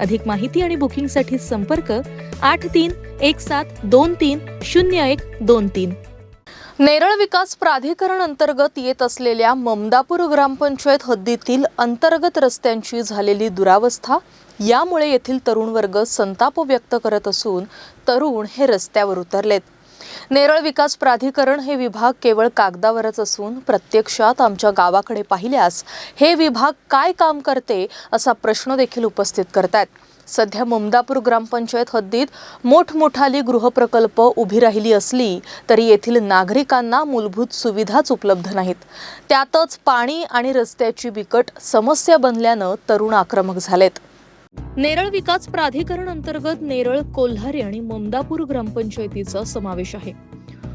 अधिक माहिती आणि बुकिंगसाठी संपर्क आठ तीन एक सात दोन तीन शून्य एक दोन तीन. नेरळ विकास प्राधिकरण अंतर्गत येत असलेल्या ममदापूर ग्रामपंचायत हद्दीतील अंतर्गत रस्त्यांची झालेली दुरावस्था यामुळे येथील तरुण वर्ग संताप व्यक्त करत असून तरुण हे रस्त्यावर उतरलेत. नेरळ विकास प्राधिकरण हे विभाग केवळ कागदावरच असून प्रत्यक्षात आमच्या गावाकडे पाहिल्यास हे विभाग काय काम करते असा प्रश्न देखील उपस्थित करतायत. सध्या मुमदापूर ग्रामपंचायत हद्दीत मोठमोठाली गृहप्रकल्प उभी राहिली असली तरी येथील नागरिकांना मूलभूत सुविधाच उपलब्ध नाहीत. त्यातच पाणी आणि रस्त्याची बिकट समस्या बनल्यानं तरुण आक्रमक झालेत. नेरळ विकास प्राधिकरण अंतर्गत नेरळ कोल्हारी आणि ममदापूर ग्रामपंचायतीचा समावेश आहे.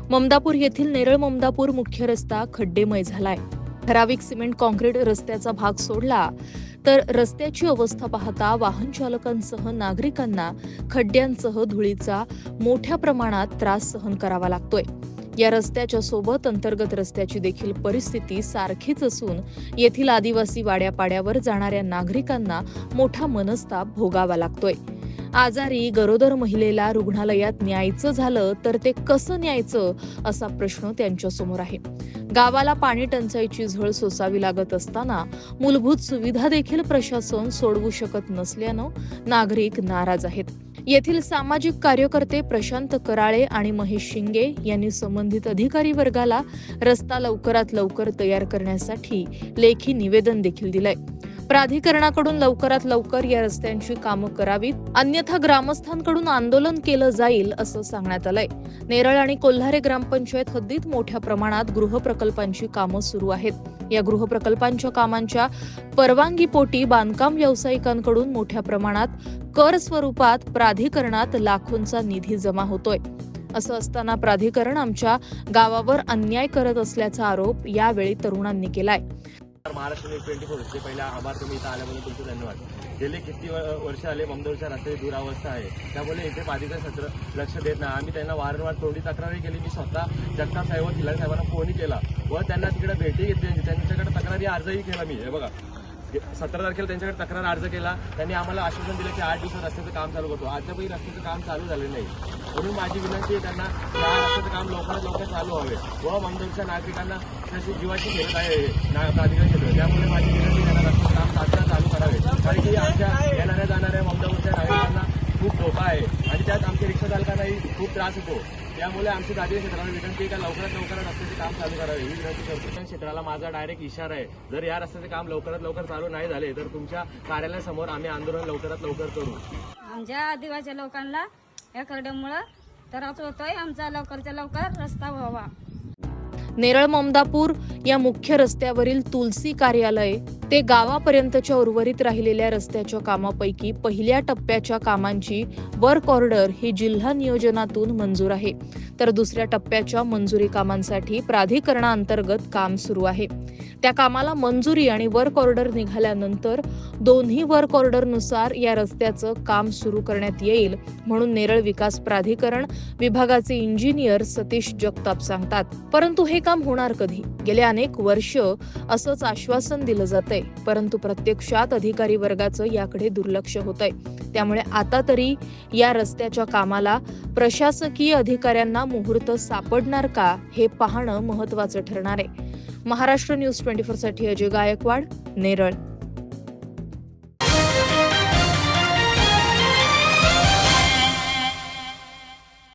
ममदापूर येथील नेरळ ममदापूर मुख्य रस्ता खड्डेमय झालाय. ठराविक सिमेंट कॉन्क्रीट रस्त्याचा भाग सोडला तर रस्त्याची अवस्था पाहता वाहन चालकांसह नागरिकांना खड्ड्यांसह धुळीचा मोठ्या प्रमाणात त्रास सहन करावा लागतोय. या रस्त्याच्या सोबत अंतर्गत रस्त्याची देखील परिस्थिती सारखीच असून येथील आदिवासी वाड्यापाड्यावर जाणाऱ्या नागरिकांना मोठा मनस्ताप भोगावा लागतोय. आजारी गरोदर महिलेला रुग्णालयात न्यायचं झालं तर ते कसं न्यायचं असा प्रश्न त्यांच्यासमोर आहे. गावाला पाणी टंचाईची झळ सोसावी लागत असताना मूलभूत सुविधा देखील प्रशासन सोडवू शकत नसल्यानं नागरिक नाराज आहेत. येथील सामाजिक कार्यकर्ते प्रशांत कराळे आणि महेश शिंगे यांनी संबंधित अधिकारी वर्गाला रस्ता लवकरात लवकर तयार करण्यासाठी लेखी निवेदन देखील दिलंय. प्राधिकरणाकडून लवकरात लवकर या रस्त्यांची कामं करावीत अन्यथा ग्रामस्थांकडून आंदोलन केलं जाईल असं सांगण्यात आलंय. नेरळ आणि कोल्हारे ग्रामपंचायत हद्दीत मोठ्या प्रमाणात गृहप्रकल्पांची कामं सुरू आहेत. या गृहप्रकल्पांच्या कामांच्या परवानगीपोटी बांधकाम व्यावसायिकांकडून मोठ्या प्रमाणात कर स्वरूपात प्राधिकरणात लाखोंचा निधी जमा होतोय. असं असताना प्राधिकरण आमच्या गावावर अन्याय करत असल्याचा आरोप यावेळी तरुणांनी केलाय. महाराष्ट्र न्यूज ट्वेंटी फोर ते पहिला आभार तुम्ही इथं आल्याबद्दल तुमचे धन्यवाद. गेले किती वर्ष आले ममदोरच्या रस्त्याची दुरावस्था आहे. त्यामुळे इथे पालिका सत्र लक्ष देत नाही. आम्ही त्यांना वारंवार तोंडी तक्रारी केली. मी स्वतः जगताप साहेब किल्ला साहेबांना फोनही केला व त्यांना तिकडे भेटी घेतली त्यांच्याकडे तक्रारी अर्जही केला मी. हे बघा. सतरा तारखेला त्यांच्याकडे तक्रार अर्ज केला. त्यांनी आम्हाला आश्वासन दिलं की आठ दिवसात रस्त्याचं काम चालू करतो. आजच्यापैकी रस्त्याचं काम चालू झालं नाही. म्हणून माझी विनंती आहे त्यांना या रस्त्याचं काम लवकरात लवकर चालू व्हावे. व मंदूरच्या नागरिकांना तशी जीवाची खेळत आहे ना प्राधिकरण क्षेत्र त्यामुळे माझी विनंती त्यांना रस्त्याचं काम तात्काळ चालू करावे. कारण की आमच्या येणाऱ्या जाणाऱ्या मंदापूरच्या नागरिकांना खूप धोका आहे. त्यात आमच्या रिक्षा चालकांनाही खूप त्रास होतो. त्यामुळे आमची दादी क्षेत्राला विनंती का लवकरात लवकर रस्त्याचे काम चालू करावे ही विनंती करतो. त्या क्षेत्राला माझा डायरेक्ट इशारा आहे. जर या रस्त्याचे काम लवकरात लवकर चालू नाही झाले तर तुमच्या कार्यालयासमोर आम्ही आंदोलन लवकरात लवकर करू. आमच्या आदिवासी लोकांना या खरड्यामुळं त्रास होतोय. आमचा लवकरच्या लवकर रस्ता व्हावा. नेरळ ममदापूर या मुख्य रस्त्यावरील तुलसी कार्यालय ते गावापर्यंतच्या उर्वरित राहिलेल्या रस्त्याच्या कामापैकी पहिल्या टप्प्याच्या कामांची वर्क ऑर्डर ही जिल्हा नियोजनातून मंजूर आहे. तर दुसऱ्या टप्प्याच्या मंजुरी कामांसाठी प्राधिकरणाअंतर्गत काम सुरू आहे. त्या कामाला मंजुरी आणि वर्क ऑर्डर निघाल्यानंतर दोन्ही वर्क ऑर्डरनुसार या रस्त्याचं काम सुरू करण्यात येईल म्हणून नेरळ विकास प्राधिकरण विभागाचे इंजिनियर सतीश जगताप सांगतात. परंतु हे काम होणार कधी? गेले अनेक वर्ष असंच आश्वासन दिलं जातंय परंतु प्रत्यक्षात अधिकारी वर्गाचं याकडे दुर्लक्ष होतंय. त्यामुळे आता तरी या रस्त्याच्या कामाला प्रशासकीय अधिकाऱ्यांना मुहूर्त सापडणार का हे पाहणं महत्वाचं ठरणार आहे. महाराष्ट्र न्यूज ट्वेंटी फोरसाठी अजय गायकवाड नेरळ.